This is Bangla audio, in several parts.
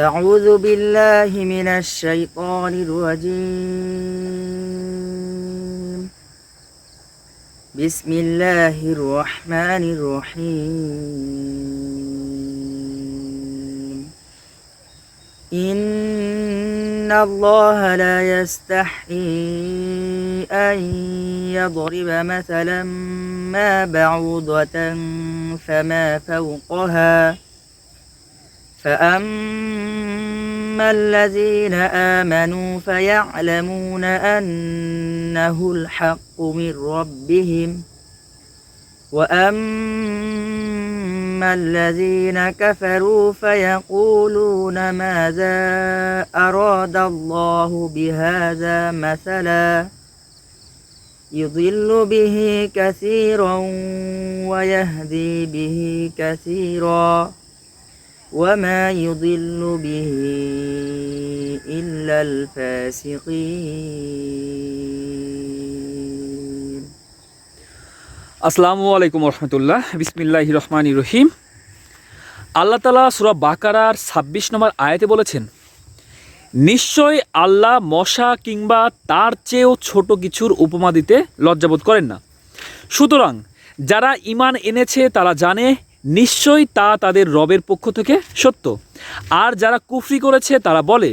أعوذ بالله من الشيطان الرجيم. بسم الله الرحمن الرحيم. إن الله لا يستحي أن يضرب مثلا ما بعوضة فما فوقها. فأما الذين آمنوا فيعلمون أنه الحق من ربهم. وأما الذين كفروا فيقولون ماذا أراد الله بهذا مثلا. يضل به كثيرا ويهدي به كثيرا. وما يضل به إلا الفاسقين আসসালামু আলাইকুম রহমতুল্লাহ বিসমিল্লাহ রহমান রহিম আল্লাহ তালা সুরা বাকারার ছাব্বিশ নম্বর আয়াতে বলেছেন নিশ্চয় আল্লাহ মশা কিংবা তার চেয়েও ছোট কিছুর উপমা দিতে লজ্জাবোধ করেন না সুতরাং যারা ইমান এনেছে তারা জানে নিশ্চয় তা তাদের রবের পক্ষ থেকে সত্য। আর যারা কুফরি করেছে, তারা বলে,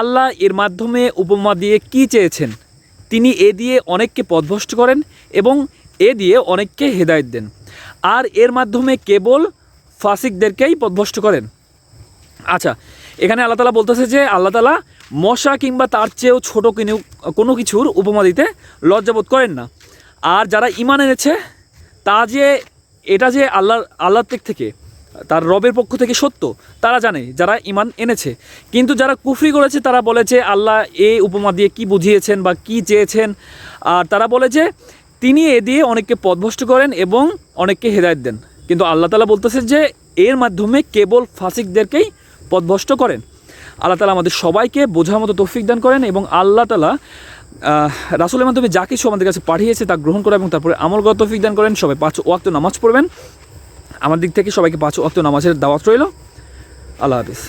আল্লাহ এর মাধ্যমে উপমা দিয়ে কি চেয়েছেন? তিনি এ দিয়ে অনেককে পথভ্রষ্ট করেন এবং এ দিয়ে অনেককে হেদায়েত দেন। আর এর মাধ্যমে কেবল ফাসিকদেরকেই পথভ্রষ্ট করেন। আচ্ছা এখানে আল্লাহ তালা বলতেছে যে, আল্লাহ তালা মশা কিংবা তার চেয়েও ছোটো কোনো কিছুর উপমা দিতে লজ্জাবোধ করেন না। আর যারা ইমান এনেছে, তা যে এটা যে আল্লাহ, আল্লাহর দিক থেকে, তার রবের পক্ষ থেকে সত্য, তারা জানে, যারা ইমান এনেছে। কিন্তু যারা কুফরি করেছে, তারা বলে যে আল্লাহ এ উপমা দিয়ে কি বুঝিয়েছেন বা কি চেয়েছেন। আর তারা বলে যে তিনি এ দিয়ে অনেককে পথভ্রষ্ট করেন এবং অনেককে হেদায়ত দেন। কিন্তু আল্লাহ তালা বলতেছে যে, এর মাধ্যমে কেবল ফাসিকদেরকেই পথভ্রষ্ট করেন। আল্লাহ তালা আমাদের সবাইকে বোঝার মতো তৌফিক দান করেন এবং আল্লাহ তালা রাসূলের মাধ্যমে যা কিছু আমাদের কাছে পাঠিয়েছে তা গ্রহণ করা এবং তারপরে আমলগত তৌফিক দান করেন। সবাই পাঁচ ওয়াক্ত নামাজ পড়বেন। আমার দিক থেকে সবাইকে পাঁচ ওয়াক্ত নামাজের দাওয়াত রইল। আল্লাহ হাফিজ।